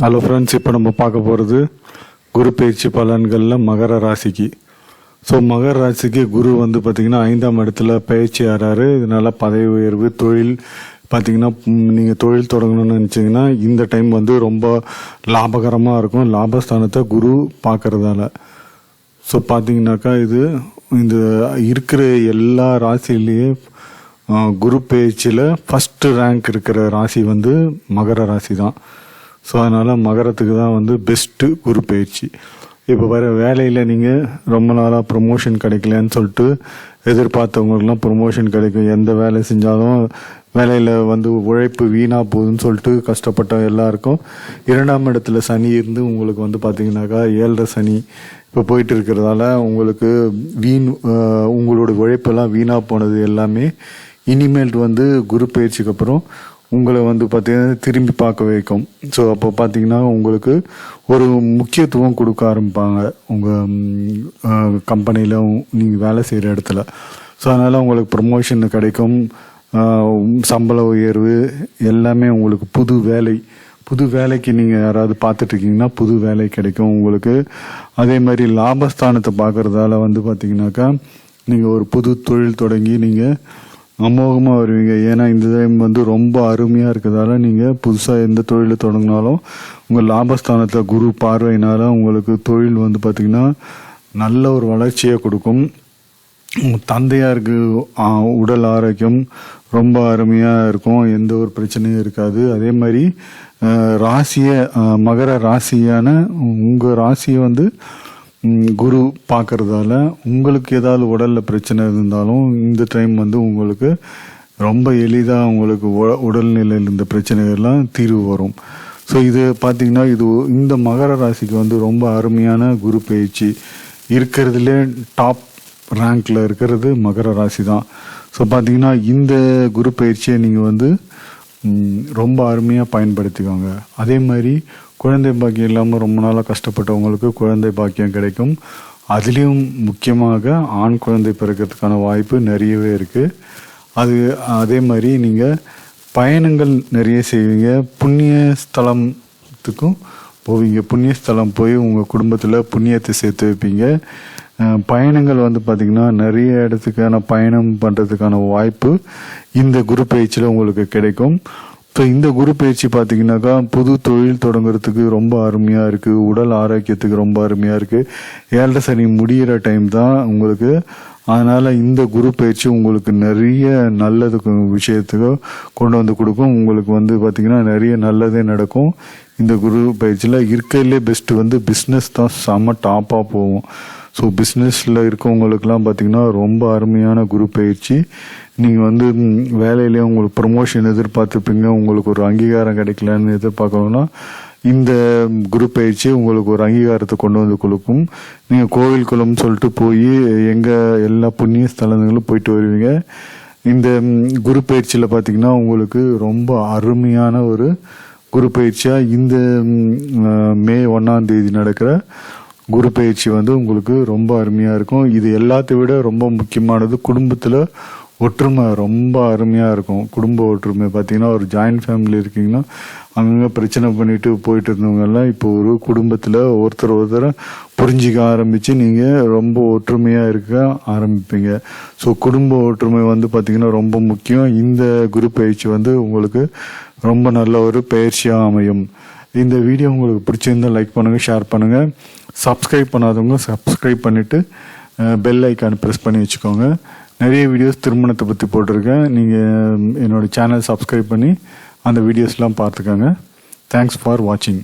Hello friends இப்போ நம்ம பார்க்க போகிறது குரு பயிற்சி பலன்களில் மகர ராசிக்கு. ஸோ மகர ராசிக்கு குரு வந்து பார்த்திங்கன்னா ஐந்தாம் இடத்துல பயிற்சி ஆறாரு. இதனால் பதவி உயர்வு தொழில் பார்த்திங்கன்னா நீங்கள் தொழில் தொடங்கணும்னு நினச்சிங்கன்னா இந்த டைம் வந்து ரொம்ப லாபகரமாக இருக்கும். லாபஸ்தானத்தை குரு பார்க்குறதால. ஸோ பார்த்தீங்கன்னாக்கா இது இந்த இருக்கிற எல்லா ராசிலேயே குரு பயிற்சியில் ஃபஸ்ட்டு ரேங்க் இருக்கிற ராசி வந்து மகர ராசி தான் ஸோ அதனால் மகரத்துக்கு தான் வந்து பெஸ்ட்டு குரு பயிற்சி இப்போ வர வேலையில் நீங்கள் ரொம்ப நாளாக ப்ரொமோஷன் கிடைக்கலன்னு சொல்லிட்டு எதிர்பார்த்தவங்களுக்குலாம் ப்ரொமோஷன் கிடைக்கும். எந்த வேலை செஞ்சாலும் வேலையில் வந்து உழைப்பு வீணாக போகுதுன்னு சொல்லிட்டு கஷ்டப்பட்ட எல்லாருக்கும் இரண்டாம் இடத்துல சனி இருந்து உங்களுக்கு வந்து பார்த்தீங்கன்னாக்கா ஏழரை சனி இப்போ போயிட்டு இருக்கிறதால உங்களுக்கு வீண் உங்களோட உழைப்பெல்லாம் வீணாக போனது எல்லாமே இனிமேல் வந்து குரு பயிற்சிக்கு அப்புறம் உங்களை வந்து பார்த்தீங்கன்னா திரும்பி பார்க்க வைக்கும். ஸோ அப்போ பார்த்தீங்கன்னா உங்களுக்கு ஒரு முக்கியத்துவம் கொடுக்க ஆரம்பிப்பாங்க. உங்கள் கம்பெனியில் நீங்கள் வேலை செய்கிற இடத்துல. ஸோ அதனால் உங்களுக்கு ப்ரமோஷன் கிடைக்கும். சம்பள உயர்வு எல்லாமே உங்களுக்கு புது வேலை புது வேலைக்கு நீங்கள் யாராவது பார்த்துட்ருக்கீங்கன்னா புது வேலை கிடைக்கும். உங்களுக்கு அதே மாதிரி லாபஸ்தானத்தை பார்க்குறதால வந்து பார்த்தீங்கன்னாக்கா நீங்கள் ஒரு புது தொழில் தொடங்கி நீங்கள் அமோகமாக வருவீங்க. ஏன்னா இந்த டைம் வந்து ரொம்ப அருமையாக இருக்கிறதால நீங்கள் புதுசாக எந்த தொழிலை தொடங்கினாலும் உங்கள் லாபஸ்தானத்தில் குரு பார்வையினால உங்களுக்கு தொழில் வந்து பார்த்திங்கன்னா நல்ல ஒரு வளர்ச்சியை கொடுக்கும். தந்தையாருக்கு உடல் ஆரோக்கியம் ரொம்ப அருமையாக இருக்கும். எந்த ஒரு பிரச்சனையும் இருக்காது. அதே மாதிரி ராசியை மகர ராசியான உங்கள் ராசியை வந்து குரு பார்க்கறதால உங்களுக்கு ஏதாவது உடலில் பிரச்சனை இருந்தாலும் இந்த டைம் வந்து உங்களுக்கு ரொம்ப எளிதாக உங்களுக்கு உடல்நிலையில் இருந்த பிரச்சனைகள்லாம் தீர்வு வரும். ஸோ இது பார்த்தீங்கன்னா இது இந்த மகர ராசிக்கு வந்து ரொம்ப அருமையான குரு பயிற்சி. இருக்கிறதுலே டாப் ரேங்கில் இருக்கிறது மகர ராசி தான். ஸோ பார்த்தீங்கன்னா இந்த குரு பயிற்சியை நீங்கள் வந்து ரொம்ப அருமையாக பயன்படுத்திக்கோங்க. அதே மாதிரி குழந்தை பாக்கியம் இல்லாமல் ரொம்ப நாளாக கஷ்டப்பட்டவங்களுக்கு குழந்தை பாக்கியம் கிடைக்கும். அதுலேயும் முக்கியமாக ஆண் குழந்தை பிறக்கிறதுக்கான வாய்ப்பு நிறையவே இருக்குது அது அதே மாதிரி நீங்கள் பயணங்கள் நிறைய செய்வீங்க. புண்ணிய ஸ்தலத்துக்கும் போவீங்க. புண்ணிய ஸ்தலம் போய் உங்கள் குடும்பத்தில் புண்ணியத்தை சேர்த்து வைப்பீங்க. பயணங்கள் வந்து பார்த்திங்கன்னா நிறைய இடத்துக்கான பயணம் பண்ணுறதுக்கான வாய்ப்பு இந்த குரு பயிற்சியில் உங்களுக்கு கிடைக்கும். இப்போ இந்த குரு பயிற்சி பார்த்தீங்கன்னாக்கா புது தொழில் தொடங்குறதுக்கு ரொம்ப அருமையாக இருக்குது உடல் ஆரோக்கியத்துக்கு ரொம்ப அருமையாக இருக்குது ஏழரை சனி முடியிற டைம் தான் உங்களுக்கு. அதனால் இந்த குரு பயிற்சி உங்களுக்கு நிறைய நல்லது விஷயத்துக்கு கொண்டு வந்து கொடுக்கும். உங்களுக்கு வந்து பார்த்திங்கன்னா நிறைய நல்லதே நடக்கும். இந்த குரு பயிற்சியில் இருக்கையிலே பெஸ்ட்டு வந்து பிஸ்னஸ் தான் செம்ம டாப்பாக போகும். ஸோ பிஸ்னஸில் இருக்கவங்களுக்குலாம் பார்த்தீங்கன்னா ரொம்ப அருமையான குரு பயிற்சி. நீங்கள் வந்து வேலையிலேயே உங்களுக்கு ப்ரொமோஷன் எதிர்பார்த்துப்பீங்க உங்களுக்கு ஒரு அங்கீகாரம் கிடைக்கலன்னு எதிர்பார்க்கணும்னா இந்த குரு பயிற்சி உங்களுக்கு ஒரு அங்கீகாரத்தை கொண்டு வந்து கொடுக்கும். நீங்கள் கோவில் குளம்னு சொல்லிட்டு போய் எங்கே எல்லா புண்ணிய ஸ்தலங்களும் போயிட்டு வருவீங்க. இந்த குரு பயிற்சியில் பார்த்தீங்கன்னா உங்களுக்கு ரொம்ப அருமையான ஒரு குரு பயிற்சியாக இந்த மே ஒன்றாம் தேதி நடக்கிற குரு பயிற்சி வந்து உங்களுக்கு ரொம்ப அருமையாக இருக்கும். இது எல்லாத்தை விட ரொம்ப முக்கியமானது குடும்பத்தில் ஒற்றுமை ரொம்ப அருமையாக இருக்கும். குடும்ப ஒற்றுமை பார்த்தீங்கன்னா ஒரு ஜாயின்ட் ஃபேமிலி இருக்கீங்கன்னா அங்கங்கே பிரச்சனை பண்ணிட்டு போயிட்டு இருந்தவங்கெல்லாம் இப்போ ஒரு குடும்பத்தில் ஒருத்தர் ஒருத்தர் புரிஞ்சிக்க ஆரம்பித்து நீங்கள் ரொம்ப ஒற்றுமையாக இருக்க ஆரம்பிப்பீங்க. ஸோ குடும்ப ஒற்றுமை வந்து பார்த்திங்கன்னா ரொம்ப முக்கியம். இந்த குரு பயிற்சி வந்து உங்களுக்கு ரொம்ப நல்ல ஒரு பயிற்சியாக அமையும். இந்த வீடியோ உங்களுக்கு பிடிச்சிருந்தா லைக் பண்ணுங்கள் ஷேர் பண்ணுங்கள் சப்ஸ்கிரைப் பண்ணாதவங்க சப்ஸ்கிரைப் பண்ணிவிட்டு பெல் ஐக்கான் ப்ரெஸ் பண்ணி வச்சுக்கோங்க. நிறைய வீடியோஸ் திருமணத்தை பற்றி போட்டிருக்கேன். நீங்கள் என்னோட சேனல் சப்ஸ்கிரைப் பண்ணி அந்த வீடியோஸ்லாம் பார்த்துக்கோங்க. தேங்க்ஸ் ஃபார் வாட்சிங்